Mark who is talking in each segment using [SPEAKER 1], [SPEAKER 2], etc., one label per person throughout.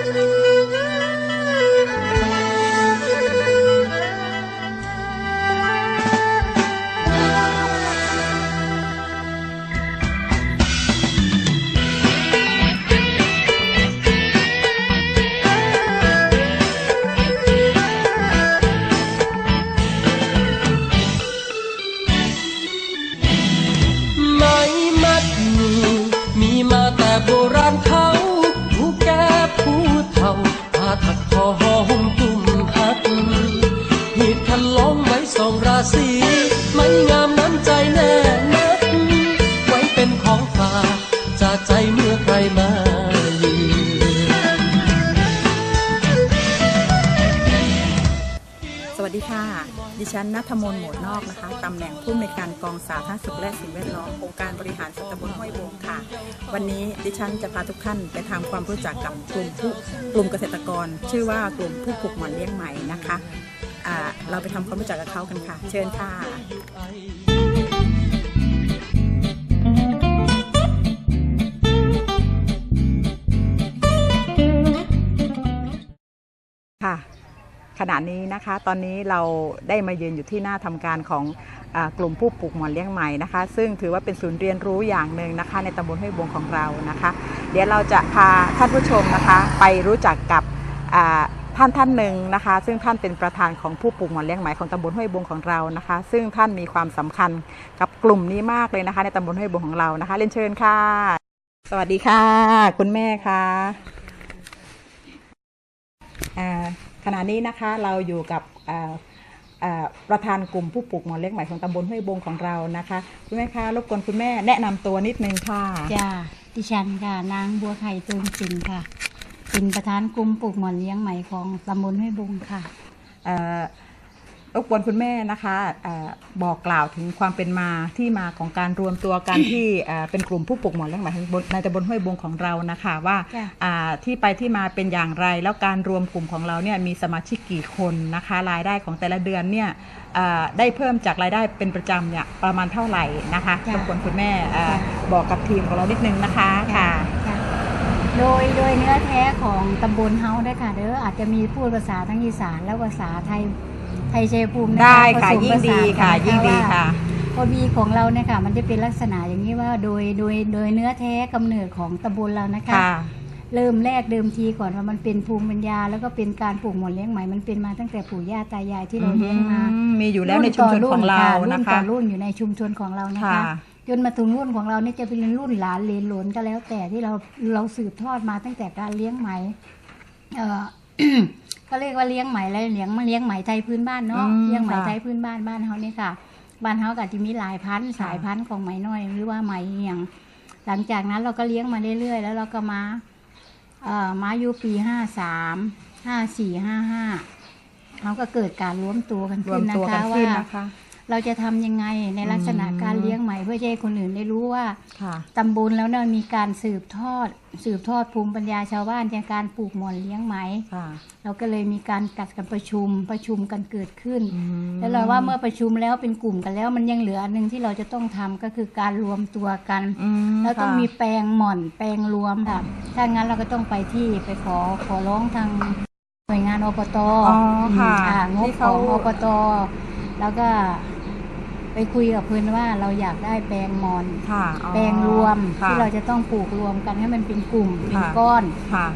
[SPEAKER 1] ไพันนั
[SPEAKER 2] ทมนต์โหมดนอกนะคะตำแหน่งผู้ในการกองสาธารณสุขและสิ่งแวดล้อมองค์การบริหารส่วนตำบลห้วยบงค่ะ วันนี้ดิฉันจะพาทุกท่านไปทำความรู้จักกับกลุ่มผู้กลุ่มเกษตรกร ชื่อว่ากลุ่มผู้ปลูกหมอนเลี้ยงใหม่นะคะอ่าเราไปทำความรู้จักกับเขากันค่ะ เชิญค่ะ ขณะนี้นะคะ ตอนนี้เราได้มายืนอยู่ที่หน้าทำการของอกลุ่มผู้ปลูกหมอนเลี้ยงไหมนะคะ ซึ่งถือว่าเป็นศูนย์เรียนรู้อย่างหนึ่งนะคะ ในตำบลห้วยบงของเรานะคะ เดี๋ยวเราจะพาท่านผู้ชมนะคะ ไปรู้จักกับท่านท่านหนึ่งนะคะ ซึ่งท่านเป็นประธานของผู้ปลูกหมอนเลี้ยงไหมของตำบลห้วยบงของเรานะคะ ซึ่งท่านมีความสำคัญกับกลุ่มนี้มากเลยนะคะ ในตำบลห้วยบงของเรานะคะเรียนเชิญค่ะ สวัสดีค่ะ คุณแม่ค่ะอ่า ขณะนี้นะคะเราอยู่กับอ่าอ่าประธานกลุ่มผู้ปลูกหมอนเล็กใหม่ของตำบลห้วยบงของเรานะคะคุณแม่คะรบกวนคุณแม่แนะนำตัวนิดนึงค่ะ
[SPEAKER 3] จ้าดิฉันค่ะนางบัวไข่เติมสินค่ะเป็นประธานกลุ่มปลูกหมอนเลี้ยงไหมของตำบลห้วยบุงค่ะ
[SPEAKER 2] เอ่อ รบกวนคุณแม่นะคะเออบอกกล่าวถึงความเป็นมาที่มาของการรวมตัวกันที่เอ่อเป็นกลุ่มผู้ปลูกหมอนเลี้ยงไหมในตำบลห้วยบงของเรานะคะว่า
[SPEAKER 3] จ้ะ
[SPEAKER 2] อ่าที่ไปที่มาเป็นอย่างไร แล้วการรวมกลุ่มของเราเนี่ยมีสมาชิกกี่คนนะคะ รายได้ของแต่ละเดือนเนี่ยอ่าได้เพิ่มจากรายได้เป็นประจำเนี่ยประมาณเท่าไหร่นะคะรบกวนคุณแม่เอ่อบอกกับทีมของเรานิดนึงนะคะค่ะ
[SPEAKER 3] จ้ะโดยโดยเนื้อแท้ของตำบลเฮาได้ค่ะเด้ออาจจะมีพูดภาษาทั้งอีสานและภาษาไทย ไทยชัยภูมิน
[SPEAKER 2] ได้ค่ะ
[SPEAKER 3] ผสม
[SPEAKER 2] ยิ่งดี
[SPEAKER 3] ผสาน
[SPEAKER 2] ค่ะ
[SPEAKER 3] กันน
[SPEAKER 2] ยิ่งดี
[SPEAKER 3] ว่า
[SPEAKER 2] ค่ะ
[SPEAKER 3] พอบีของเราเนี่ยค่ะ มันจะเป็นลักษณะอย่างนี้ว่าโดยโดยโดยเนื้อแท้กำเนิดของตำบลเรานะคะ
[SPEAKER 2] ค่ะ
[SPEAKER 3] เริ่มแรกเดิมทีก่อนว่ามันเป็นภูมิปัญญา แล้วก็เป็นการปลูกหมอนเลี้ยงไหมมันเป็นมาตั้งแต่ปู่ย่าตายายที่เราเลี้ยงมา
[SPEAKER 2] อืมมีอยู่แล้วในชุมชนของเรา
[SPEAKER 3] รุ่
[SPEAKER 2] นะ
[SPEAKER 3] ต่
[SPEAKER 2] คะ
[SPEAKER 3] อรุ่นอยู่ในชุมชนของเรานะคะ
[SPEAKER 2] ค่ะ
[SPEAKER 3] จนมาถึงรุ่นของเราเนี่ยจะเป็นรุ่นหลานเลนหลนก็แล้ว แต่ที่เราเราสืบทอดมาตั้งแต่การเลี้ยงไหมเออ ก็เรียกว่าเลี้ยงไหมอะไรเลี้ยงเลี้ยงไหมไทยพื้นบ้านเนาะ
[SPEAKER 2] อืม
[SPEAKER 3] เลี้ยงไหม
[SPEAKER 2] ค่ะ
[SPEAKER 3] ไทยพื้นบ้านบ้านเขาเนี่ยค่ะ บ้านเขาก็จะมีหลายพันธุ์สายพันธุ์ของไหมน้อยหรือว่าไหมอย่างหลังจากนั้นเราก็เลี้ยงมาเรื่อยๆ แล้วเราก็มาเอ่อมาอยู่ปีห้าสามห้าสี่ห้าห้าเขาก็เกิดการรวมตัวกัน
[SPEAKER 2] รว
[SPEAKER 3] ขึ้
[SPEAKER 2] ม
[SPEAKER 3] นนะ
[SPEAKER 2] ตัวกั
[SPEAKER 3] คะ
[SPEAKER 2] น
[SPEAKER 3] ว่า
[SPEAKER 2] ขึ้นนะคะ
[SPEAKER 3] เราจะทำยังไงในลักษณะ
[SPEAKER 2] อืม
[SPEAKER 3] การเลี้ยงไหมเพื่อจะให้คนอื่นได้รู้ว่า
[SPEAKER 2] ค่ะ
[SPEAKER 3] ตำบลแล้วเนี่ยมีการสืบทอด สืบทอดภูมิปัญญาชาวบ้านในการปลูกหมอนเลี้ยงไหม
[SPEAKER 2] ค่ะ
[SPEAKER 3] เราก็เลยมีการกัดกันประชุมประชุมกันเกิดขึ้น
[SPEAKER 2] อืม
[SPEAKER 3] แล้วเราว่าเมื่อประชุมแล้วเป็นกลุ่มกันแล้วมันยังเหลืออันหนึ่งที่เราจะต้องทำก็คือการรวมตัวกัน
[SPEAKER 2] อืม
[SPEAKER 3] แล้วต้อง
[SPEAKER 2] ค่ะ
[SPEAKER 3] มีแปลงหม่อนแปลงรวมค่ะถ้างั้นเราก็ต้องไปที่ไปขอขอร้องทางหน่วยงานอบต
[SPEAKER 2] อ๋อค่ะ
[SPEAKER 3] อ่างบ
[SPEAKER 2] ที่
[SPEAKER 3] ข
[SPEAKER 2] เขา
[SPEAKER 3] องอบตแล้วก็ ไปคุยกับเพื่อนว่าเราอยากได้แปลงหมอน
[SPEAKER 2] ค่ะอ๋อ
[SPEAKER 3] แปลงรวม
[SPEAKER 2] ค่ะ
[SPEAKER 3] ที่เราจะต้องปลูกรวมกันให้มันเป็นกลุ่มเป็น
[SPEAKER 2] ค่ะ
[SPEAKER 3] ก้อน
[SPEAKER 2] ค่ะ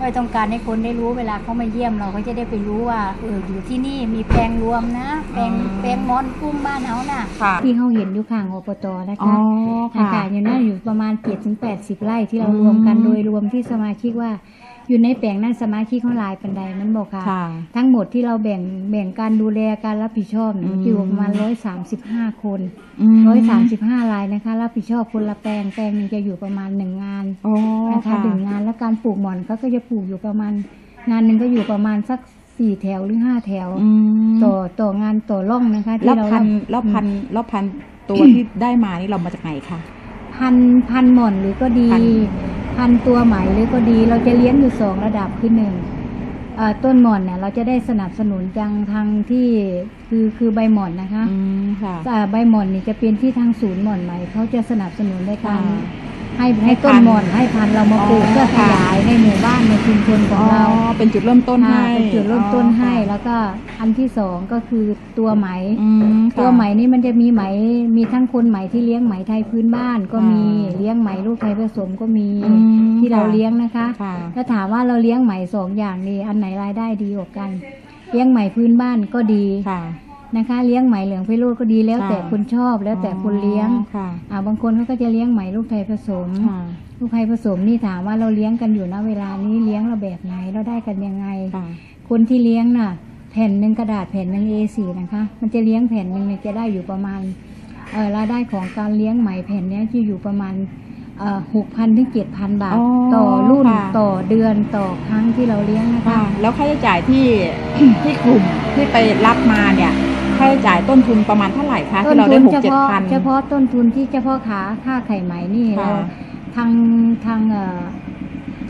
[SPEAKER 3] เราต้องการให้คนได้รู้เวลาเขามาเยี่ยมเราก็จะได้ไปรู้ว่าเอออยู่ที่นี่มีแปลงรวมนะ แปลง
[SPEAKER 2] อืม
[SPEAKER 3] แปลงมอนกุ้งบ้านเขาน่ะ
[SPEAKER 2] ค่ะ
[SPEAKER 3] ที่เขาเห็นอยู่ข้างอบตนะ
[SPEAKER 2] อ๋อ
[SPEAKER 3] คะ
[SPEAKER 2] ค่ะ
[SPEAKER 3] ค่ะอยู่นั่นอยู่ประมาณเจ็ดถึงแปดสิบไร่ที่เรารวมกัน
[SPEAKER 2] อืม
[SPEAKER 3] โดยรวมที่สมาชิกว่า อยู่ในแปลงนั้นสมาชิกเขาหลายปันใดมันบอกค่ะ
[SPEAKER 2] ค่ะ
[SPEAKER 3] ทั้งหมดที่เราแบ่งแบ่งการดูแลการรับผิดชอบเนี่ย
[SPEAKER 2] อืม
[SPEAKER 3] อยู่ประมาณร้อยสามสิบห้าคน
[SPEAKER 2] ม
[SPEAKER 3] ร้อยสามสิบห้ารายนะคะ รับผิดชอบคนละแปลงแปลงหนึงจะอยู่ประมาณหนึ่งงาน
[SPEAKER 2] โอ้
[SPEAKER 3] นะคะ
[SPEAKER 2] ค่ะ
[SPEAKER 3] หนึ่งงานแล้วการปลูกหม่อนเขาก็จะปลูกอยู่ประมาณ งานหนึ่งก็อยู่ประมาณสักสี่แถวหรือห้าแถว
[SPEAKER 2] อืม
[SPEAKER 3] ต่อต่องานต่อร่องนะคะที่
[SPEAKER 2] แล้ว
[SPEAKER 3] เรา
[SPEAKER 2] พัน
[SPEAKER 3] รับ
[SPEAKER 2] แล้วพันแล้วพันตัวที่ได้มานี่เรามาจากไหนคะ
[SPEAKER 3] พันพันหม่อนหรือก็ดี
[SPEAKER 2] พัน
[SPEAKER 3] พันตัวไหมหรือก็ดี เราจะเลี้ยงอยู่สองระดับคือหนึ่งเอ่อต้นหม่อนเนี่ยเราจะได้สนับสนุนจังทางที่คือคือใบหม่อนนะคะ
[SPEAKER 2] อืมค่ะ
[SPEAKER 3] อ่าใบหม่อนนี่จะเป็นที่ทางศูนย์หม่อนไหมเขาจะสนับสนุนในการ
[SPEAKER 2] ค่ะ
[SPEAKER 3] ให้ให้ต้นหม่อนให้พันธุ์เรามาปลูก
[SPEAKER 2] อ๋อ
[SPEAKER 3] เพื่อข
[SPEAKER 2] ค่ะ
[SPEAKER 3] ยายในหมู่บ้านในชุมชนของเรา
[SPEAKER 2] เป็นจุดเริ่มต้นให้
[SPEAKER 3] ค่ะเป็นจุดเริ่มต้นให้
[SPEAKER 2] อ๋อค่ะ
[SPEAKER 3] แล้วก็อันที่สองก็คือตัวไหม
[SPEAKER 2] อืมค่ะ
[SPEAKER 3] ตัวไหมนี่มันจะมีไหมมีทั้งคนไหมที่เลี้ยงไหมไทยพื้นบ้านก็มี
[SPEAKER 2] ค่ะ
[SPEAKER 3] เลี้ยงไหมลูกไทยผสมก็มี
[SPEAKER 2] อืม
[SPEAKER 3] ที่เรา
[SPEAKER 2] ค่ะ
[SPEAKER 3] เลี้ยงนะคะ
[SPEAKER 2] ค่ะ
[SPEAKER 3] ถ้าถามว่าเราเลี้ยงไหมสองอย่างนี้อันไหนรายได้ดีกว่ากัน เลี้ยงไหมพื้นบ้านก็ดี
[SPEAKER 2] ค่ะ
[SPEAKER 3] นะคะ เลี้ยงไหมเหลืองไพโรจน์ก็ดีแล้ว
[SPEAKER 2] ค่ะ
[SPEAKER 3] แต่คนชอบแล้วแต่คนเลี้ยง
[SPEAKER 2] อ๋อค่ะ
[SPEAKER 3] อ่าบางคนเขาก็จะเลี้ยงไหมลูกไทยผสม
[SPEAKER 2] ค่ะ
[SPEAKER 3] ลูกไทยผสมนี่ถามว่าเราเลี้ยงกันอยู่นะเวลานี้เลี้ยงเราแบบไหนเราได้กันยังไง
[SPEAKER 2] ค่ะ
[SPEAKER 3] คนที่เลี้ยงน่ะ แผ่นหนึ่งกระดาษแผ่นหนึ่ง A4 นะคะ มันจะเลี้ยงแผ่นหนึ่งเนี่ยจะได้อยู่ประมาณเออรายได้ของการเลี้ยงไหมแผ่นเนี้ยจะอยู่ประมาณหกพันถึงเจ็ดพันบาท
[SPEAKER 2] อ๋อ
[SPEAKER 3] ต่อรุ่น
[SPEAKER 2] ค่ะ
[SPEAKER 3] ต่อเดือนต่อครั้งที่เราเลี้ยงนะคะ
[SPEAKER 2] ค่ะแล้วค่าใช้จ่ายที่ที่กลุ่มที่ไปรับมาเนี่ยค่าใช้จ่ายต้นทุนประมาณเท่าไหร่คะ
[SPEAKER 3] ต้น
[SPEAKER 2] ที่เรา
[SPEAKER 3] ทุ
[SPEAKER 2] ได้
[SPEAKER 3] น
[SPEAKER 2] หก
[SPEAKER 3] เฉ
[SPEAKER 2] เจ็ด
[SPEAKER 3] พาะ
[SPEAKER 2] พัน
[SPEAKER 3] เฉพาะต้นทุนที่เฉพาะขาค่าไข่ไหมนี่
[SPEAKER 2] ค่ะ
[SPEAKER 3] เราทางทางเอ่อ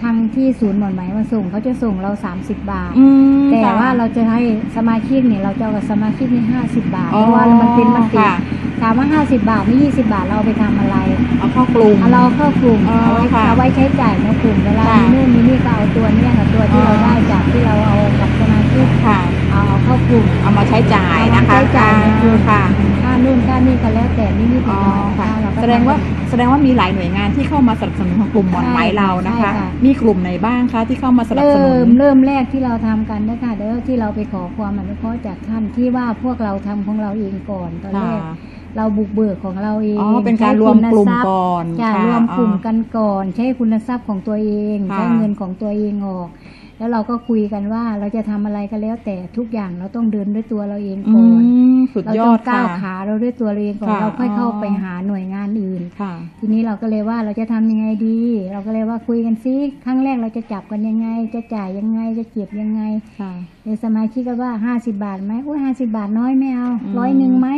[SPEAKER 3] ทางที่ศูนย์หมอนไหมมาส่งเขาจะส่งเรา 30 บาท
[SPEAKER 2] อืม
[SPEAKER 3] แต่
[SPEAKER 2] ค่ะ
[SPEAKER 3] ว่าเราจะให้สมาชิกเนี่ยเราจะเอากับสมาชิกนี่ห้าสิบบาท
[SPEAKER 2] อ๋อ
[SPEAKER 3] เพราะว่ามันเป็นมติ
[SPEAKER 2] ค่ะ
[SPEAKER 3] ถามว่าห้าสิบาทนี่ยี่สิบาทเราเอาไปทำอะไร
[SPEAKER 2] เอาเข้ากลุ่ม
[SPEAKER 3] เอาเราเข้ากลุ่ม
[SPEAKER 2] อ๋อ
[SPEAKER 3] เอาไว้
[SPEAKER 2] ค่ะ
[SPEAKER 3] เอาไว้ใช้จ่ายในกลุ่มเวลา
[SPEAKER 2] ค่ะ
[SPEAKER 3] มีนู่นมีนี่ก็เอาตัวเนี้ยกับตัวที่
[SPEAKER 2] อ๋อ
[SPEAKER 3] เราได้จากที่เราเอากับสมาชิก
[SPEAKER 2] ค่ะ
[SPEAKER 3] เอาเอาเข้ากลุ่ม
[SPEAKER 2] เอามาใช้จ่ายนะคะ
[SPEAKER 3] เอามาใช้จ่ายในกลุ่ม
[SPEAKER 2] ค่ะ
[SPEAKER 3] ค่านู่นค่านี่ก็แล้วแต่นิดๆห
[SPEAKER 2] อ๋อ
[SPEAKER 3] น่อยๆ
[SPEAKER 2] ค่ะ
[SPEAKER 3] นะคะเรก็
[SPEAKER 2] แสดงว่าแสดงว่ามีหลายหน่วยงานที่เข้ามาสนับสนุนของกลุ่มหมอนไหมเรานะคะ
[SPEAKER 3] ใช่ค่ะ
[SPEAKER 2] มีกลุ่มไหนบ้างคะที่เข้ามาสนับสนุ
[SPEAKER 3] เริ่
[SPEAKER 2] น
[SPEAKER 3] มเริ่มแรกที่เราทำกันนะคะเด้อที่เราไปขอความอนุเคราะห์จากท่านที่ว่าพวกเราทำของเราเองก่อนตอนแร
[SPEAKER 2] ค่ะ
[SPEAKER 3] กเราบุกเบิกของเราเอง
[SPEAKER 2] อ๋อเป็นการรวมกลุ่มก่อน
[SPEAKER 3] จะ
[SPEAKER 2] ค่ะ
[SPEAKER 3] รวมกลุ่ม
[SPEAKER 2] อ๋อ
[SPEAKER 3] กันก่อน ใช้คุณทรัพย์ของตัวเอง
[SPEAKER 2] ค่ะ
[SPEAKER 3] ใช้เงินของตัวเองออก แล้วเราก็คุยกันว่าเราจะทำอะไรก็แล้วแต่ทุกอย่างเราต้องเดินด้วยตัวเราเอง
[SPEAKER 2] อื
[SPEAKER 3] ก่อน
[SPEAKER 2] มสุด
[SPEAKER 3] เรา
[SPEAKER 2] ย
[SPEAKER 3] ต้
[SPEAKER 2] อ
[SPEAKER 3] อง
[SPEAKER 2] ด
[SPEAKER 3] ก้า
[SPEAKER 2] ค่ะ
[SPEAKER 3] วขาเราด้วยตัวเราเองก่อน
[SPEAKER 2] ค่ะ
[SPEAKER 3] เราค่อยเข้า
[SPEAKER 2] อ๋อ
[SPEAKER 3] ไปหาหน่วยงานอื่น
[SPEAKER 2] ค่ะ
[SPEAKER 3] ทีนี้เราก็เลยว่าเราจะทำยังไงดี เราก็เลยว่าคุยกันซิครั้งแรกเราจะจับกันยังไง จะจ่ายยังไงจะเก็บยังไง
[SPEAKER 2] ค่ะ
[SPEAKER 3] ในสมาชิกก็ว่าห้าสิบาทไหมอุ้ยห้าสิบาทน้อยไม่เอา
[SPEAKER 2] อืม
[SPEAKER 3] ร้อยหนึ่งไหม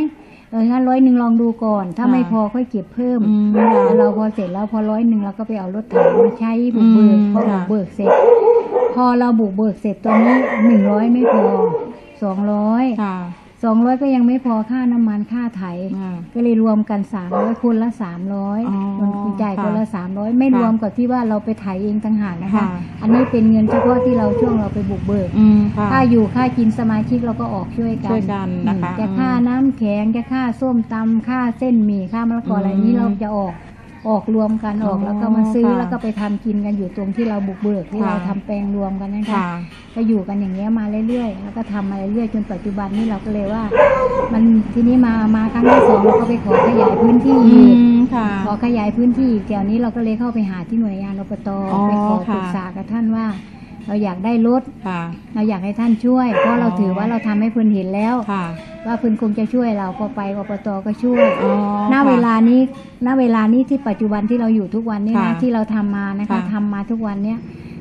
[SPEAKER 3] เอองั้นร้อยหนึ่งลองดูก่อน ถ้า
[SPEAKER 2] ค่ะ
[SPEAKER 3] ไม่พอค่อยเก็บเพิ่ม
[SPEAKER 2] อืม
[SPEAKER 3] แล้วเราพอเสร็จแล้วพอร้อยหนึ่งเราก็ไปเอารถไถมาใช้บุกเบิก
[SPEAKER 2] อืม
[SPEAKER 3] พอบุ
[SPEAKER 2] ค่ะ
[SPEAKER 3] กเบิกเสร็จ พอเราบุกเบิกเสร็จตัวนี้หนึ่งร้อยไม่พอสองร้อย
[SPEAKER 2] ค่ะ
[SPEAKER 3] สองร้อยก็ยังไม่พอค่าน้ำมันค่าไถ
[SPEAKER 2] ค่ะ
[SPEAKER 3] ก็เลยรวมกันสามร้อยคนละสามร้อย
[SPEAKER 2] อ๋อ
[SPEAKER 3] คนจ่ายคนละ
[SPEAKER 2] ค่ะ
[SPEAKER 3] สามร้อยไม่
[SPEAKER 2] ค่ะ
[SPEAKER 3] รวมกับที่ว่าเราไปไถเองต่างหากนะคะ
[SPEAKER 2] ค่ะ
[SPEAKER 3] อันนี้เป็นเงินเฉพาะที่เราช่วงเราไปบุกเบิก
[SPEAKER 2] อืมค่ะ
[SPEAKER 3] ค่าอยู่ค่ากินสมาชิกเราก็ออกช่วยกัน
[SPEAKER 2] ช่วยกันนะคะ
[SPEAKER 3] อืมจะค่าน้ำแข็งจะค่าส้มตำค่าเส้นหมี่ค่ามะละกออะไร
[SPEAKER 2] อืม
[SPEAKER 3] นี้เราจะออก ออกรวมกันออก
[SPEAKER 2] อ๋อ
[SPEAKER 3] แล้วก็มาซื้อ
[SPEAKER 2] ค่ะ
[SPEAKER 3] แล้วก็ไปทำกินกันอยู่ตรงที่เราบุกเบิกที่
[SPEAKER 2] ค่ะ
[SPEAKER 3] เราทำแปลงรวมกันนะคะ
[SPEAKER 2] ค่ะ
[SPEAKER 3] ก็อยู่กันอย่างเงี้ยมาเรื่อยๆแล้วก็ทำมาเรื่อยๆจนปัจจุบันนี้เราก็เลยว่า มันทีนี้มามาครั้งที่สองเราก็ไปขอขยายพื้นที่
[SPEAKER 2] อื
[SPEAKER 3] อีก
[SPEAKER 2] มค่ะ
[SPEAKER 3] ขอขยายพื้นที่อีกเดี๋ยวนี้เราก็เลยเข้าไปหาที่หน่วยงานอบต
[SPEAKER 2] อ๋อ
[SPEAKER 3] ไปขอ
[SPEAKER 2] ค่ะ
[SPEAKER 3] ปรึกษากับท่านว่า เราอยากได้รถ
[SPEAKER 2] ค่ะ
[SPEAKER 3] เราอยากให้ท่านช่วย เพราะเราถือว่าเราทำให้เพิ่นเห็นแล้ว
[SPEAKER 2] ค่ะ
[SPEAKER 3] ว่าเพิ่นคงจะช่วยเราพอไปอบตก็ช่วย
[SPEAKER 2] อ๋อ
[SPEAKER 3] ณ
[SPEAKER 2] ค่ะ
[SPEAKER 3] เวลานี้ณเวลานี้ที่ปัจจุบันที่เราอยู่ทุกวันนี้
[SPEAKER 2] ค่ะ
[SPEAKER 3] นะที่เราทำมานะคะ
[SPEAKER 2] ค่ะ
[SPEAKER 3] ทำมาทุกวันเนี้ย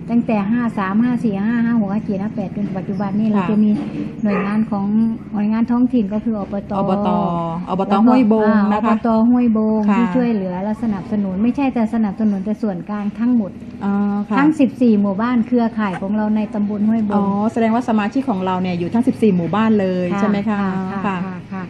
[SPEAKER 3] ตั้งแต่ห้าสามห้าสี่ห้าห้าหกห้าเจ็ดห้าแปดจนปัจจุบันนี้เรา
[SPEAKER 2] ค่ะ
[SPEAKER 3] จะมีหน่วยงานของหน่วยงานท้องถิ่นก็คืออบต
[SPEAKER 2] อบตอบต
[SPEAKER 3] แล้ก็
[SPEAKER 2] ห้วยบง
[SPEAKER 3] อ่า
[SPEAKER 2] นะคะ
[SPEAKER 3] อบตห้วยโบง
[SPEAKER 2] ค่ะ
[SPEAKER 3] ที่ช่วยเหลือและสนับสนุนไม่ใช่แต่สนับสนุนแต่ส่วนกลางทั้งหมด
[SPEAKER 2] อ๋อค่ะ
[SPEAKER 3] ทั้ง 14 หมู่บ้านเครือข่ายของเราในตำบลห้วยโบ
[SPEAKER 2] อ๋องแสดงว่าสมาชิกของเราเนี่ยอยู่ทั้ง 14 หมู่บ้านเลยใช่ไหมคะ
[SPEAKER 3] ค่ะ
[SPEAKER 2] ค่ะ
[SPEAKER 3] ค่ะค่ะ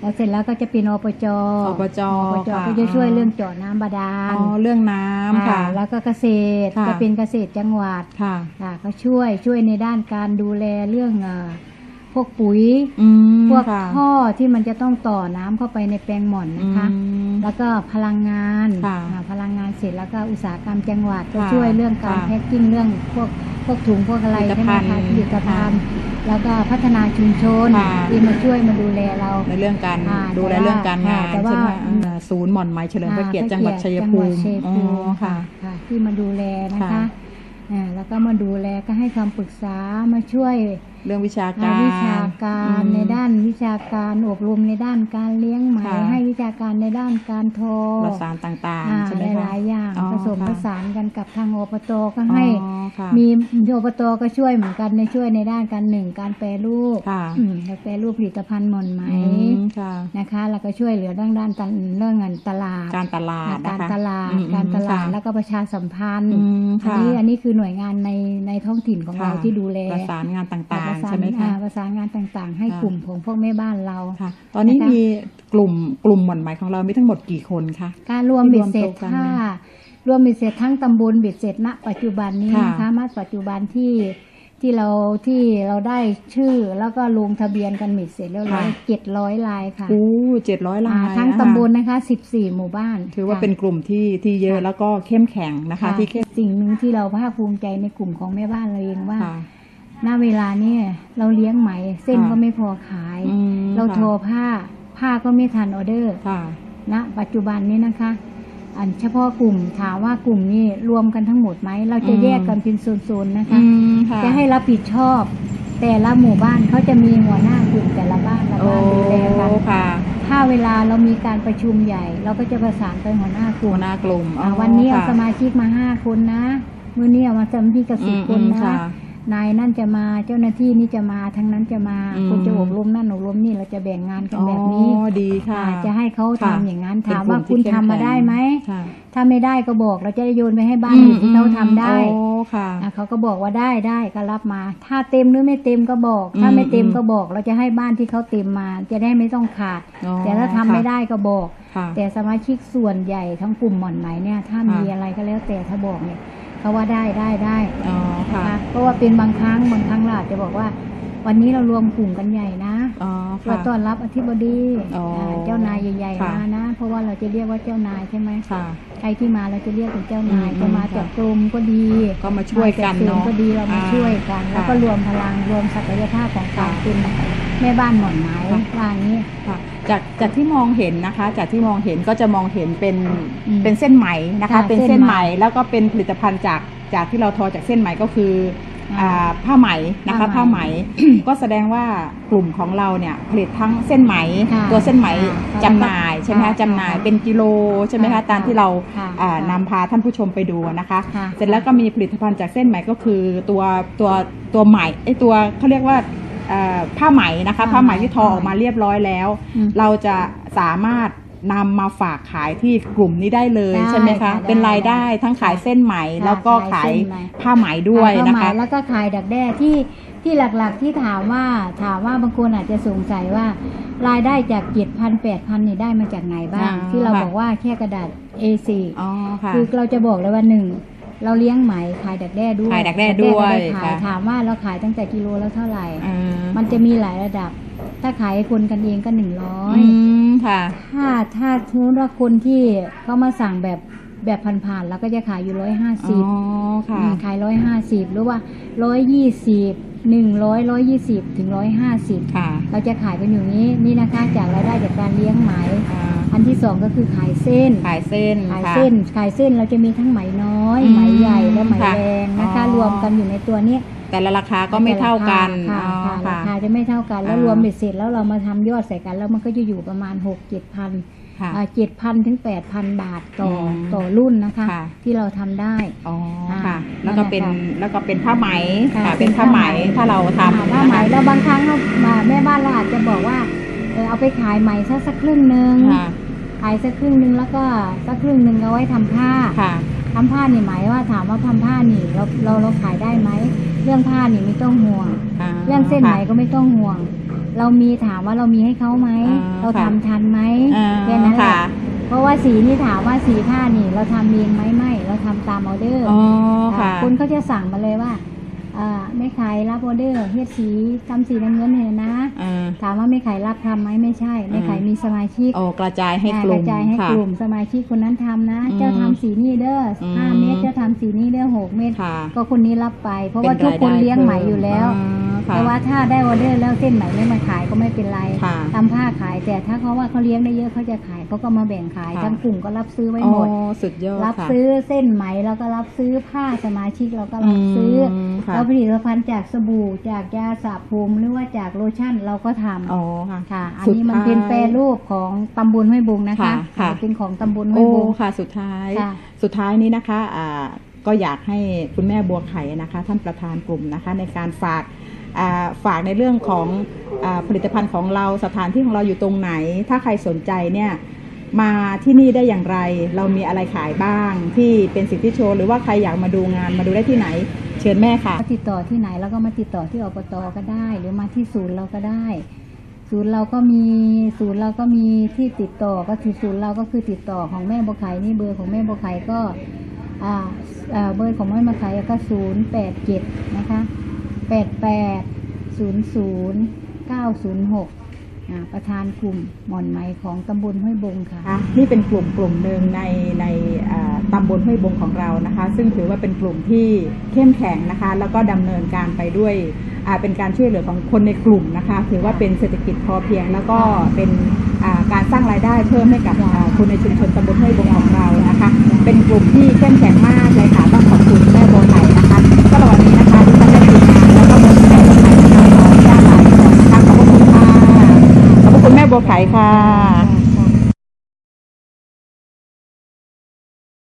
[SPEAKER 3] แล้วเสร็จแล้วก็จะเป็นอบจ
[SPEAKER 2] อบจ
[SPEAKER 3] อบจ
[SPEAKER 2] ค่ะ
[SPEAKER 3] ก็จะช่วยเรื่องเจาะน้ำบาดาล
[SPEAKER 2] อ๋อเรื่องน้ำค่ะ
[SPEAKER 3] อ่าแล้วก็เกษตร
[SPEAKER 2] ค่ะ
[SPEAKER 3] จะเป็นเกษตรจังหวัด
[SPEAKER 2] ค่ะ
[SPEAKER 3] ค่ะก็ช่วยช่วยในด้านการดูแลเรื่องเอ่อพ วกปุ๋ย
[SPEAKER 2] อืม
[SPEAKER 3] พวก
[SPEAKER 2] ค่ะ
[SPEAKER 3] ท่อที่มันจะต้องต่อน้ำเข้าไปในแปลงหม่อนนะคะ
[SPEAKER 2] อืม
[SPEAKER 3] แล้วก็พลังงาน
[SPEAKER 2] ค่ะ
[SPEAKER 3] อ่าพลังงานเสร็จแล้วก็อุตสาหกรรมจังหวัดก็
[SPEAKER 2] ค่ะ
[SPEAKER 3] ช่วยเรื่องการ
[SPEAKER 2] ค่ะ
[SPEAKER 3] แพ็คกิ้งเรื่องพวกพวกถุงพวกอะไร
[SPEAKER 2] ผลิต
[SPEAKER 3] ใช่ไหม
[SPEAKER 2] ภัณฑ์
[SPEAKER 3] คะผลิตภัณฑ์แล้วก็พัฒนาชุมชน
[SPEAKER 2] ค่ะ
[SPEAKER 3] ที่มาช่วยมาดูแลเรา
[SPEAKER 2] ในเรื่องการ
[SPEAKER 3] อ่า
[SPEAKER 2] ดูแล
[SPEAKER 3] แต่ว่า
[SPEAKER 2] เรื่องการงาน
[SPEAKER 3] แต่ว่า
[SPEAKER 2] ใช่ไหมอ่าศูนย์หม่อนไหมเฉลิมพระเกียรติจังหวัดชัยภูมิ
[SPEAKER 3] จังหวัดชัย
[SPEAKER 2] อ๋อ
[SPEAKER 3] ภูมิ
[SPEAKER 2] ค่ะ
[SPEAKER 3] ค่ะ ที่มาดูแลนะคะ
[SPEAKER 2] ค่ะ
[SPEAKER 3] อ่าแล้วก็มาดูแลก็ให้คำปรึกษามาช่วย
[SPEAKER 2] เรื่องวิชา
[SPEAKER 3] อ่า
[SPEAKER 2] การ
[SPEAKER 3] วิชาการ
[SPEAKER 2] อืม
[SPEAKER 3] ในด้านวิชาการอบรมในด้านการเลี้ยงไหม
[SPEAKER 2] ค่ะ
[SPEAKER 3] ให้วิชาการในด้านการโทร
[SPEAKER 2] ประสานต่าง
[SPEAKER 3] อ่า
[SPEAKER 2] ๆ ใช่ไหมคะ
[SPEAKER 3] หลายๆอย่าง
[SPEAKER 2] อ๋อ
[SPEAKER 3] ผสม
[SPEAKER 2] ค่ะ
[SPEAKER 3] ผสานกันกับทางอบตก็ให้
[SPEAKER 2] อ๋อค่ะ
[SPEAKER 3] มีอบตก็ช่วยเหมือนกันในช่วยในด้านการหนึ่งการแปรรูป
[SPEAKER 2] ค่ะ
[SPEAKER 3] อืมการแปรรูปผลิตภัณฑ์หม่อนไหม
[SPEAKER 2] อืมค่ะ
[SPEAKER 3] นะคะแล้วก็ช่วยเหลือด้านด้านการเรื่องเงินตลาด
[SPEAKER 2] การตลาดนะ
[SPEAKER 3] การ
[SPEAKER 2] คะ
[SPEAKER 3] ตลาด
[SPEAKER 2] อืม
[SPEAKER 3] การตลาด
[SPEAKER 2] ค่ะ
[SPEAKER 3] แล้วก็ประชาสัมพันธ์
[SPEAKER 2] อืม
[SPEAKER 3] อัน
[SPEAKER 2] ค่ะ
[SPEAKER 3] นี้อันนี้คือหน่วยงานในในท้องถิ่นของเรา
[SPEAKER 2] ค่ะ
[SPEAKER 3] ที่ดูแล
[SPEAKER 2] ประสานงานต่าง
[SPEAKER 3] ประ
[SPEAKER 2] ๆ
[SPEAKER 3] สา
[SPEAKER 2] ใช่
[SPEAKER 3] น
[SPEAKER 2] ไหม
[SPEAKER 3] อ่า
[SPEAKER 2] คะ
[SPEAKER 3] ประสานงานต่างๆ ให้
[SPEAKER 2] ค่ะ
[SPEAKER 3] กลุ่มของพวกแม่บ้านเรา
[SPEAKER 2] ค่ะ ตอนนี้
[SPEAKER 3] นะคะ
[SPEAKER 2] มีกลุ่มกลุ่มหม่อนไหมของเรามีทั้งหมดกี่คนคะ
[SPEAKER 3] การรวม
[SPEAKER 2] ที่
[SPEAKER 3] เบ็
[SPEAKER 2] ร
[SPEAKER 3] ด
[SPEAKER 2] วม
[SPEAKER 3] เสร็จ
[SPEAKER 2] ตัวกัน
[SPEAKER 3] ถ้ารวมเบ็ดเสร็จทั้งตำบลเบ็ดเสร็จณปัจจุบันนี้
[SPEAKER 2] ค่ะ
[SPEAKER 3] นะคะมาปัจจุบันที่ที่เราที่เราได้ชื่อแล้วก็ลงทะเบียนกันเบ็ดเสร็จแล้วร้อยเจ็ดร้อยลายค่ะ
[SPEAKER 2] อู้เจ็ดร้อยลา
[SPEAKER 3] อ่ายทั้ง
[SPEAKER 2] นะคะ
[SPEAKER 3] ตำบลนะคะสิบสี่หมู่บ้าน
[SPEAKER 2] ถือว่า
[SPEAKER 3] ค่ะ
[SPEAKER 2] เป็นกลุ่มที่ที่เยอะ
[SPEAKER 3] ค่ะ
[SPEAKER 2] แล้วก็เข้มแข็งนะคะ
[SPEAKER 3] ค่ะ
[SPEAKER 2] ที่เข้ม
[SPEAKER 3] สิ่งหนึ่งที่เราภาคภูมิใจในกลุ่มของแม่บ้านเราเองว่า
[SPEAKER 2] ค่ะ
[SPEAKER 3] ณเวลาเนี่ยเราเลี้ยงไหม เส้น
[SPEAKER 2] ค่ะ
[SPEAKER 3] ก็ไม่พอขาย
[SPEAKER 2] อืม
[SPEAKER 3] เรา
[SPEAKER 2] ค่ะ
[SPEAKER 3] โทรผ้า ผ้าก็ไม่ทันออเดอร์
[SPEAKER 2] ค่ะ
[SPEAKER 3] ณปัจจุบันนี้นะคะ อันเฉพาะกลุ่มถามว่ากลุ่มนี้รวมกันทั้งหมดไหม เราจะ
[SPEAKER 2] อืม
[SPEAKER 3] แยกกันเป็นโซนๆนะคะ
[SPEAKER 2] อืมค่ะ
[SPEAKER 3] จะให้รับผิดชอบ แต่ละหมู่บ้านเขาจะมีหัวหน้ากลุ่มแต่ละบ้านละ
[SPEAKER 2] โอ้
[SPEAKER 3] บ้านดูแลกัน
[SPEAKER 2] ค่ะ
[SPEAKER 3] ถ้าเวลาเรามีการประชุมใหญ่ เราก็จะประสานไปหัวหน้ากลุ่
[SPEAKER 2] หั
[SPEAKER 3] ม
[SPEAKER 2] วหน้ากลุ่ม
[SPEAKER 3] อ่าวันนี้เอา
[SPEAKER 2] ค่ะ
[SPEAKER 3] สมาชิกมาห้าคนนะมื้อนี้เอามาสมาชิกกับสิบ
[SPEAKER 2] อืม
[SPEAKER 3] คน
[SPEAKER 2] อืม
[SPEAKER 3] นะ
[SPEAKER 2] ค่ะ
[SPEAKER 3] นายนั่นจะมาเจ้าหน้าที่นี่จะมาทั้งนั้นจะมา
[SPEAKER 2] อืม
[SPEAKER 3] คนจะอบรมนั่นอบรมนี่เราจะแบ่งงานกันแบบนี้
[SPEAKER 2] อ๋อดีค่ะ
[SPEAKER 3] อ่าจะให้เขา
[SPEAKER 2] ค่ะ
[SPEAKER 3] ทำอย่างนั้น
[SPEAKER 2] เป็น
[SPEAKER 3] ถาม
[SPEAKER 2] กลุ่
[SPEAKER 3] ว่าม
[SPEAKER 2] ที่
[SPEAKER 3] คุณ
[SPEAKER 2] เข้
[SPEAKER 3] ทำ
[SPEAKER 2] ม
[SPEAKER 3] มา
[SPEAKER 2] แข็ง
[SPEAKER 3] ได้ไหม
[SPEAKER 2] ค่ะ
[SPEAKER 3] ถ้าไม่ได้ก็บอกเราจะได้โยนไปให้บ้านอื่นที่เขาทำได้
[SPEAKER 2] โอ้ค่ะ
[SPEAKER 3] อะเขาก็บอกว่าได้ได้ก็รับมา ถ้าเต็มหรือไม่เต็มก็บอก ถ้า
[SPEAKER 2] อืม
[SPEAKER 3] ไม่เต็ม
[SPEAKER 2] อืม
[SPEAKER 3] ก็บอก เราจะให้บ้านที่เขาเต็มมา จะได้ไม่ต้องขาด
[SPEAKER 2] อ๋อ
[SPEAKER 3] แต่ถ้าทำ
[SPEAKER 2] ค่ะ
[SPEAKER 3] ไม่ได้ก็บอก
[SPEAKER 2] ค่ะ
[SPEAKER 3] แต่สมาชิกส่วนใหญ่ทั้งกลุ่มหม่อนไหมเนี่ย ถ้ามี
[SPEAKER 2] ค่ะ
[SPEAKER 3] อะไรก็แล้วแต่ถ้าบอกเนี่ย เขาว่าได้ได้ได้
[SPEAKER 2] อ๋อค่ะ
[SPEAKER 3] นะคะเพราะว่าเป็นบางครั้งบางครั้งเราอาจจะบอกว่า วันนี้เรารวมกลุ่มกันใหญ่นะ
[SPEAKER 2] อ๋อ
[SPEAKER 3] เพื่อ
[SPEAKER 2] ค่ะ
[SPEAKER 3] ต้อนรับอธิบดี
[SPEAKER 2] อ๋ออ่า
[SPEAKER 3] เจ้านายใหญ่
[SPEAKER 2] ค่ะ
[SPEAKER 3] ๆมานะ เพราะว่าเราจะเรียกว่าเจ้านายใช่ไหม
[SPEAKER 2] ค่ะ
[SPEAKER 3] ใครที่มาเราจะเรียกเป็นเจ้านาย
[SPEAKER 2] อืม
[SPEAKER 3] จะมา
[SPEAKER 2] ค่ะ
[SPEAKER 3] จากกรมก็ดี
[SPEAKER 2] ก็มาช่วยกัน
[SPEAKER 3] มจ
[SPEAKER 2] เนาะ
[SPEAKER 3] ก็ดีเรามา
[SPEAKER 2] อ่า
[SPEAKER 3] ช่วยกันแล้วก็
[SPEAKER 2] ค่ะ
[SPEAKER 3] รวมพลังรวมศักยภาพของการ
[SPEAKER 2] ค่ะ
[SPEAKER 3] เป็นแม่บ้านหม่อนไหม
[SPEAKER 2] ค่ะ
[SPEAKER 3] ว่าอย่างนี้
[SPEAKER 2] ค่ะ จากจากที่มองเห็นนะคะ จากที่มองเห็นก็จะมองเห็นเป็น
[SPEAKER 3] อืม
[SPEAKER 2] เป็นเส้นไหมนะคะ
[SPEAKER 3] ค่ะ
[SPEAKER 2] เป็น
[SPEAKER 3] เส้
[SPEAKER 2] เส้
[SPEAKER 3] น
[SPEAKER 2] น
[SPEAKER 3] ไห
[SPEAKER 2] ไห
[SPEAKER 3] ม
[SPEAKER 2] มแล้วก็เป็นผลิตภัณฑ์จากจากที่เราทอจากเส้นไหมก็คือ
[SPEAKER 3] อ่า
[SPEAKER 2] อ่าผ้าไหมนะคะ
[SPEAKER 3] ผ้า
[SPEAKER 2] ผ้า
[SPEAKER 3] ไห
[SPEAKER 2] ไห
[SPEAKER 3] ม
[SPEAKER 2] มก็แสดงว่ากลุ่มของเราเนี่ยผลิตทั้งเส้นไหม
[SPEAKER 3] ค่ะ
[SPEAKER 2] ตัวเส้นไหม
[SPEAKER 3] ค่ะ
[SPEAKER 2] จำหน่ายใช่ไหม
[SPEAKER 3] ค่ะ
[SPEAKER 2] คะจำหน่าย
[SPEAKER 3] ค่ะ
[SPEAKER 2] เป็นกิโลใช่ไหม
[SPEAKER 3] ค่ะ
[SPEAKER 2] คะตามที่เรา
[SPEAKER 3] ค่ะ
[SPEAKER 2] อ่า
[SPEAKER 3] ค่ะ
[SPEAKER 2] นำพาท่านผู้ชมไปดูนะคะ
[SPEAKER 3] ค่ะ
[SPEAKER 2] เสร็จแล้วก็มีผลิตภัณฑ์จากเส้นไหมก็คือตัวตัวตัวไหมไอตัวเขาเรียกว่าเอ่อ ผ้าไหมนะคะ
[SPEAKER 3] ผ้า
[SPEAKER 2] ผ้าไหม
[SPEAKER 3] ไหม
[SPEAKER 2] ที่ทอออกมาเรียบร้อยแล้ว
[SPEAKER 3] อืม
[SPEAKER 2] เราจะสามารถนำมาฝากขายที่กลุ่มนี้ได้เลย
[SPEAKER 3] ได้
[SPEAKER 2] ใช่ไหมคะ
[SPEAKER 3] ค่ะ
[SPEAKER 2] เป็นรายได้
[SPEAKER 3] ได้
[SPEAKER 2] ทั้งขายเส้นไหม
[SPEAKER 3] ค่ะ
[SPEAKER 2] แล้วก็
[SPEAKER 3] ขา
[SPEAKER 2] ขายย
[SPEAKER 3] เส้นไหม
[SPEAKER 2] ผ้าไหมด้วย
[SPEAKER 3] ขาย
[SPEAKER 2] นะ
[SPEAKER 3] ผ้าไหม
[SPEAKER 2] คะ
[SPEAKER 3] แล้วก็ขายดักแด้ที่ที่หลักๆที่ถามว่าถามว่าบางคนอาจจะสงสัยว่ารายได้จากเจ็ดพันแปดพันนี่ได้มาจากไหนบ้าง
[SPEAKER 2] อ่า
[SPEAKER 3] ที่เรา
[SPEAKER 2] ค่ะ
[SPEAKER 3] บอกว่าแค่กระดาษ A4
[SPEAKER 2] อ๋อค่ะ
[SPEAKER 3] คือเราจะบอกเลยว่าหนึ่ง เราเลี้ยงไหมขายดักแด้ด้วย
[SPEAKER 2] ขายดักแด้ด้วย
[SPEAKER 3] ก็ไขาย
[SPEAKER 2] ค่ะ
[SPEAKER 3] ถามว่าเราขายตั้งแต่กิโลแล้วเท่าไหร่
[SPEAKER 2] อืม
[SPEAKER 3] มันจะมีหลายระดับ ถ้าขายคนกันเองก็หนึ่งร้อย
[SPEAKER 2] อืมค่ะ
[SPEAKER 3] ถ้าถ้าสมมติว่าคนที่เขามาสั่งแบบแบบผ่านๆเราก็จะขายอยู่ร้อยห้า
[SPEAKER 2] อ๋
[SPEAKER 3] สิบ
[SPEAKER 2] อค่ะ
[SPEAKER 3] ขายร้อยห้าสิบหรือว่าร้อยยี่สิบ หนึ่งร้อยร้อยยี่สิบถึงร้อยห้าสิบ
[SPEAKER 2] ค่ะ
[SPEAKER 3] เราจะขายกันอยู่นี้นี่นะคะจากรายได้จากการเลี้ยงไหม
[SPEAKER 2] อ่า
[SPEAKER 3] อันที่สองก็คือขายเส้น
[SPEAKER 2] ขายเส้น
[SPEAKER 3] ขาย
[SPEAKER 2] ค่ะ
[SPEAKER 3] เส้น ขายเส้นเราจะมีทั้งไหมน้อย
[SPEAKER 2] อืม
[SPEAKER 3] ไหมใหญ่และไหม
[SPEAKER 2] ค่ะ
[SPEAKER 3] แรงนะคะ
[SPEAKER 2] อ๋อ
[SPEAKER 3] รวมกันอยู่ในตัวเนี้ย
[SPEAKER 2] แต่ละราคาก็ไม่เท่ากัน
[SPEAKER 3] ค่ะ
[SPEAKER 2] อ๋อ
[SPEAKER 3] ค่ะรา
[SPEAKER 2] ค่ะ
[SPEAKER 3] คาจะไม่เท่ากันแล้ว
[SPEAKER 2] อ่าร
[SPEAKER 3] รวมเบ็ดเสร็จแล้วเรามาทำยอดใส่กันแล้วมันก็จะอยู่ประมาณหกเจ็ดพัน
[SPEAKER 2] ค่ะ
[SPEAKER 3] เจ็ดพันถึงแปดพันบาทต่ออ
[SPEAKER 2] ม
[SPEAKER 3] ต่อรุ่นนะคะ
[SPEAKER 2] ค่ะ
[SPEAKER 3] ที่เราทำได้
[SPEAKER 2] อ๋อ
[SPEAKER 3] อ่า
[SPEAKER 2] ค่ะ แล้วก็เป็น
[SPEAKER 3] นั่นแหละค่ะ
[SPEAKER 2] แล้วก็เป็นผ้าไหม
[SPEAKER 3] ค่ะ
[SPEAKER 2] ค่ะ
[SPEAKER 3] เป็
[SPEAKER 2] เป็น
[SPEAKER 3] น
[SPEAKER 2] ผ้าไหม
[SPEAKER 3] ผ้าไหม
[SPEAKER 2] ถ้าเราทำ
[SPEAKER 3] อ่าผ้าไหม
[SPEAKER 2] นะคะ
[SPEAKER 3] แล้วบางครั้งเรามาแม่บ้านเราอาจจะบอกว่าเออเอาไปขายไหมสักสักครึ่งหนึ่ง
[SPEAKER 2] ค่ะ
[SPEAKER 3] ขายสักครึ่งหนึ่งแล้วก็สักครึ่งหนึ่งเอาไว้ทำผ้า
[SPEAKER 2] ค่ะ
[SPEAKER 3] ทำผ้านี่หมายว่าถามว่าทำผ้านี่เราเราเราขายได้ไหม เรื่องผ้านี่ไม่ต้องห่วงาเรื่องเส้นไหม
[SPEAKER 2] ค่ะ
[SPEAKER 3] ก็ไม่ต้องห่วง เรามีถามว่าเรามีให้เขาไหม
[SPEAKER 2] อ่า
[SPEAKER 3] เรา
[SPEAKER 2] ค่ะ
[SPEAKER 3] ทำทันไหม
[SPEAKER 2] อ่า
[SPEAKER 3] แค่นั้นแห
[SPEAKER 2] ค่ะ
[SPEAKER 3] ละเพราะว่าสีนี่ถามว่าสีผ้านี่ เราทำเองไหมไม่ เราทำตามออเดอร์
[SPEAKER 2] อ๋อค่ะ
[SPEAKER 3] คุณเขาจะสั่งมาเลยว่า อ่าไม่ขายรับออเดอร์เฮ็ดสีทำสีน้ำเงินเนี่ยนะ
[SPEAKER 2] อ่า
[SPEAKER 3] ถามว่าไม่ขายรับทำไหมไม่ใช่ไม่ขาย
[SPEAKER 2] อืม
[SPEAKER 3] มีสมาชิก
[SPEAKER 2] โอ้กระจายให้
[SPEAKER 3] อ่าก
[SPEAKER 2] ลุ่
[SPEAKER 3] ระ
[SPEAKER 2] ม
[SPEAKER 3] จายให้
[SPEAKER 2] ค่ะ
[SPEAKER 3] กลุ่มสมาชิกคนนั้นทำนะ
[SPEAKER 2] อืม
[SPEAKER 3] เจ้าทำสีนี่เด้ออ
[SPEAKER 2] ม
[SPEAKER 3] ห้าเมตรเจ้าทำสีนี่เด้อหกเมตร
[SPEAKER 2] ค่ะ
[SPEAKER 3] ก็คนนี้รับไป เพราะว่า
[SPEAKER 2] ป็
[SPEAKER 3] ทุกคน
[SPEAKER 2] รได้
[SPEAKER 3] เลี้ยงไหมอยู่แล้ว
[SPEAKER 2] อ่าค่ะ
[SPEAKER 3] แต่ว่าถ้าได้ออเดอร์แล้วเส้นไหมไม่มาขายก็ไม่เป็นไร
[SPEAKER 2] ค่ะ
[SPEAKER 3] ทำผ้าขายแต่ถ้าเขาว่าเขาเลี้ยงได้เยอะเขาจะขายเขาก็มาแบ่งขาย
[SPEAKER 2] ค่ะ
[SPEAKER 3] ทั้งกลุ่มก็รับซื้อไว้
[SPEAKER 2] โอ้
[SPEAKER 3] หมด
[SPEAKER 2] สุดยอด
[SPEAKER 3] รับ
[SPEAKER 2] ค่ะ
[SPEAKER 3] ซื้อเส้นไหมแล้วก็รับซื้อผ้าสมาชิกเราก็รับซื้ออ
[SPEAKER 2] มค่ะ
[SPEAKER 3] แล้วผลิตภัณฑ์จากสบู่จากยาสระผมหรือว่าจากโลชั่นเราก็ทำ
[SPEAKER 2] อ๋อค่ะ
[SPEAKER 3] ค่ะ อัน
[SPEAKER 2] สุด
[SPEAKER 3] นี้มัน
[SPEAKER 2] ท้าย
[SPEAKER 3] เป็นแปรรูปของตำบลห้วยบุงนะคะ
[SPEAKER 2] ค่ะค่ะ
[SPEAKER 3] เป็นของตำบลห้วย
[SPEAKER 2] โอ้
[SPEAKER 3] บุง
[SPEAKER 2] ค่ะ สุดท้าย
[SPEAKER 3] ค่ะ
[SPEAKER 2] สุดท้ายนี้นะคะอ่าก็อยากให้คุณแม่บัวไข่นะคะ ท่านประธานกลุ่มนะคะ ในการฝากอ่าฝากในเรื่องของอาผลิตภัณฑ์ของเราสถานที่ของเราอยู่ตรงไหน ถ้าใครสนใจเนี่ยมาที่นี่ได้อย่างไร เรามีอะไรขายบ้างที่เป็นสิทธิโชว์ หรือว่าใครอยากมาดูงานมาดูได้ที่ไหนเชิญแม่ค่ะ
[SPEAKER 3] มาติดต่อที่ไหนแล้วก็มาติดต่อที่อบตก็ได้ หรือมาที่ศูนย์เราก็ได้ ศูนย์เราก็มีศูนย์เราก็มีที่ติดต่อก็คือศูนย์เราก็คือติดต่อของแม่บัวไข่นี่เบอร์ของแม่บัวไข่ก็อ่าเอ่อเบอร์ของแม่อยมาขายก็ศูนย์แปดเจ็ดนะคะแปดแปดศูนย์ศูนย์เก้าศูนย์หก ประธานกลุ่มหมอนไหมของตำบลห้วยบงค่ะ
[SPEAKER 2] นี่เป็นกลุ่มกลุ่มหนึ่งในในตำบลห้วยบงของเรานะคะ ซึ่งถือว่าเป็นกลุ่มที่เข้มแข็งนะคะ แล้วก็ดำเนินการไปด้วยเป็นการช่วยเหลือของคนในกลุ่มนะคะ ถือว่าเป็นเศรษฐกิจพอเพียง แล้วก็เป็นการสร้างรายได้เพิ่มให้กับคนในชุมชนตำบลห้วยบงของเรานะคะ เป็นกลุ่มที่เข้มแข็งมากเลยค่ะัวไข่ค่ะ